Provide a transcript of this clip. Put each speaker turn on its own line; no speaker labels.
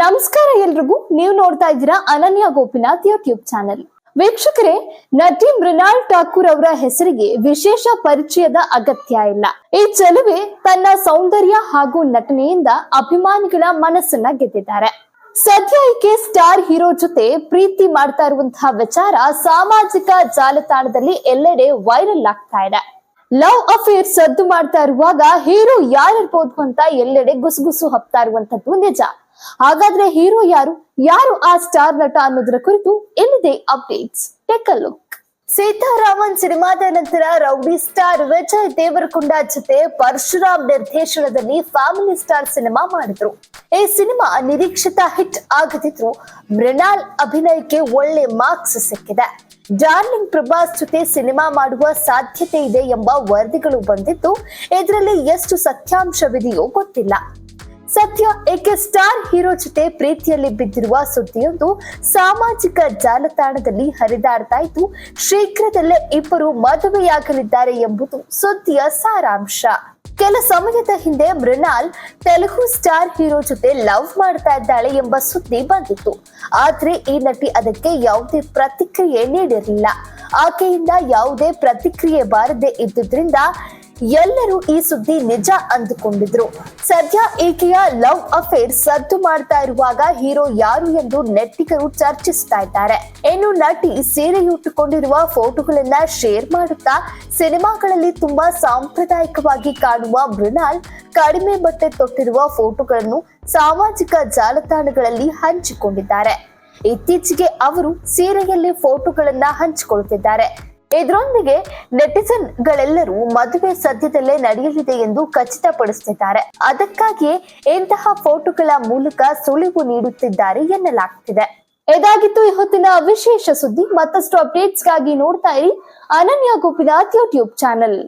ನಮಸ್ಕಾರ ಎಲ್ರಿಗೂ. ನೀವು ನೋಡ್ತಾ ಇದ್ದೀರಾ ಅನನ್ಯ ಗೋಪಿನಾಥ್ ಯೂಟ್ಯೂಬ್ ಚಾನೆಲ್ ವೀಕ್ಷಕರೇ, ನಟಿ ಮೃಣಾಲ್ ಠಾಕೂರ್ ಅವರ ಹೆಸರಿಗೆ ವಿಶೇಷ ಪರಿಚಯದ ಅಗತ್ಯ ಇಲ್ಲ. ಈ ಚೆಲುವೆ ತನ್ನ ಸೌಂದರ್ಯ ಹಾಗೂ ನಟನೆಯಿಂದ ಅಭಿಮಾನಿಗಳ ಮನಸ್ಸನ್ನ ಗೆದ್ದಿದ್ದಾರೆ. ಸದ್ಯ ಈಕೆ ಸ್ಟಾರ್ ಹೀರೋ ಜೊತೆ ಪ್ರೀತಿ ಮಾಡ್ತಾ ಇರುವಂತಹ ವಿಚಾರ ಸಾಮಾಜಿಕ ಜಾಲತಾಣದಲ್ಲಿ ಎಲ್ಲೆಡೆ ವೈರಲ್ ಆಗ್ತಾ ಇದೆ. ಲವ್ ಅಫೇರ್ ಸದ್ದು ಮಾಡ್ತಾ ಇರುವಾಗ ಹೀರೋ ಯಾರಿರ್ಬೋದು ಅಂತ ಎಲ್ಲೆಡೆ ಗುಸುಗುಸು ಹಪ್ತಾ ಇರುವಂತದ್ದು ನಿಜ. ಹಾಗಾದ್ರೆ ಹೀರೋ ಯಾರು? ಯಾರು ಆ ಸ್ಟಾರ್ ನಟ ಅನ್ನೋದ್ರ ಕುರಿತು ಎಲ್ಲಿದೆ updates take a look Sitaraman ಸಿನಿಮಾದ ನಂತರ ರೌಡಿ ಸ್ಟಾರ್ ವಿಜಯ್ ದೇವರಕೊಂಡ ಜೊತೆ ಪರಶುರಾಮ್ ನಿರ್ದೇಶನದಲ್ಲಿ ಫ್ಯಾಮಿಲಿ ಸ್ಟಾರ್ ಸಿನಿಮಾ ಮಾಡಿದ್ರು. ಈ ಸಿನಿಮಾ ನಿರೀಕ್ಷಿತ ಹಿಟ್ ಆಗದಿದ್ರು ಮೃಣಾಲ್ ಅಭಿನಯಕ್ಕೆ ಒಳ್ಳೆ ಮಾರ್ಕ್ಸ್ ಸಿಕ್ಕಿದೆ. ಡಾರ್ಲಿಂಗ್ ಪ್ರಭಾಸ್ ಜೊತೆ ಸಿನಿಮಾ ಮಾಡುವ ಸಾಧ್ಯತೆ ಇದೆ ಎಂಬ ವರದಿಗಳು ಬಂದಿದ್ದು, ಇದರಲ್ಲಿ ಎಷ್ಟು ಸತ್ಯಾಂಶವಿದೆಯೋ ಗೊತ್ತಿಲ್ಲ. ಸದ್ಯ ಏಕೆ ಸ್ಟಾರ್ ಹೀರೋ ಜೊತೆ ಪ್ರೀತಿಯಲ್ಲಿ ಬಿದ್ದಿರುವ ಸುದ್ದಿಯೊಂದು ಸಾಮಾಜಿಕ ಜಾಲತಾಣದಲ್ಲಿ ಹರಿದಾಡ್ತಾ ಇದ್ದು, ಶೀಘ್ರದಲ್ಲೇ ಇಬ್ಬರು ಮದುವೆಯಾಗಲಿದ್ದಾರೆ ಎಂಬುದು ಸುದ್ದಿಯ ಸಾರಾಂಶ. ಕೆಲ ಸಮಯದ ಹಿಂದೆ ಮೃಣಾಲ್ ತೆಲುಗು ಸ್ಟಾರ್ ಹೀರೋ ಜೊತೆ ಲವ್ ಮಾಡ್ತಾ ಇದ್ದಾಳೆ ಎಂಬ ಸುದ್ದಿ ಬಂದಿತ್ತು. ಆದ್ರೆ ಈ ನಟಿ ಅದಕ್ಕೆ ಯಾವುದೇ ಪ್ರತಿಕ್ರಿಯೆ ನೀಡಿರಲಿಲ್ಲ. ಆಕೆಯಿಂದ ಯಾವುದೇ ಪ್ರತಿಕ್ರಿಯೆ ಬಾರದೆ ಇದ್ದುದ್ರಿಂದ ಎಲ್ಲರೂ ಈ ಸುದ್ದಿ ನಿಜ ಅಂದುಕೊಂಡಿದ್ರು. ಸದ್ಯ ಈಕೆಯ ಲವ್ ಅಫೇರ್ ಸದ್ದು ಮಾಡ್ತಾ ಇರುವಾಗ ಹೀರೋ ಯಾರು ಎಂದು ನೆಟ್ಟಿಗರು ಚರ್ಚಿಸ್ತಾ ಇದ್ದಾರೆ. ಇನ್ನು ನಟಿ ಸೀರೆಯುಟ್ಟುಕೊಂಡಿರುವ ಫೋಟೋಗಳನ್ನ ಶೇರ್ ಮಾಡುತ್ತಾ ಸಿನಿಮಾಗಳಲ್ಲಿ ತುಂಬಾ ಸಾಂಪ್ರದಾಯಿಕವಾಗಿ ಕಾಣುವ ಮೃಣಾಲ್ ಕಡಿಮೆ ಬಟ್ಟೆ ತೊಟ್ಟಿರುವ ಫೋಟೋಗಳನ್ನು ಸಾಮಾಜಿಕ ಜಾಲತಾಣಗಳಲ್ಲಿ ಹಂಚಿಕೊಂಡಿದ್ದಾರೆ. ಇತ್ತೀಚೆಗೆ ಅವರು ಸೀರೆಯಲ್ಲಿ ಫೋಟೋಗಳನ್ನ ಹಂಚಿಕೊಳ್ಳುತ್ತಿದ್ದಾರೆ. ಇದರೊಂದಿಗೆ ನೆಟಿಸನ್ ಗಳೆಲ್ಲರೂ ಮದುವೆ ಸದ್ಯದಲ್ಲೇ ನಡೆಯಲಿದೆ ಎಂದು ಖಚಿತಪಡಿಸುತ್ತಿದ್ದಾರೆ. ಅದಕ್ಕಾಗಿಯೇ ಇಂತಹ ಫೋಟೋಗಳ ಮೂಲಕ ಸುಳಿವು ನೀಡುತ್ತಿದ್ದಾರೆ ಎನ್ನಲಾಗ್ತಿದೆ ಇದಾಗಿತ್ತು ಈ ಹೊತ್ತಿನ ವಿಶೇಷ ಸುದ್ದಿ. ಮತ್ತಷ್ಟು ಅಪ್ಡೇಟ್ಸ್ಗಾಗಿ ನೋಡ್ತಾ ಇರಿ ಅನನ್ಯ ಗೋಪಿನಾಥ್ ಯೂಟ್ಯೂಬ್ ಚಾನೆಲ್.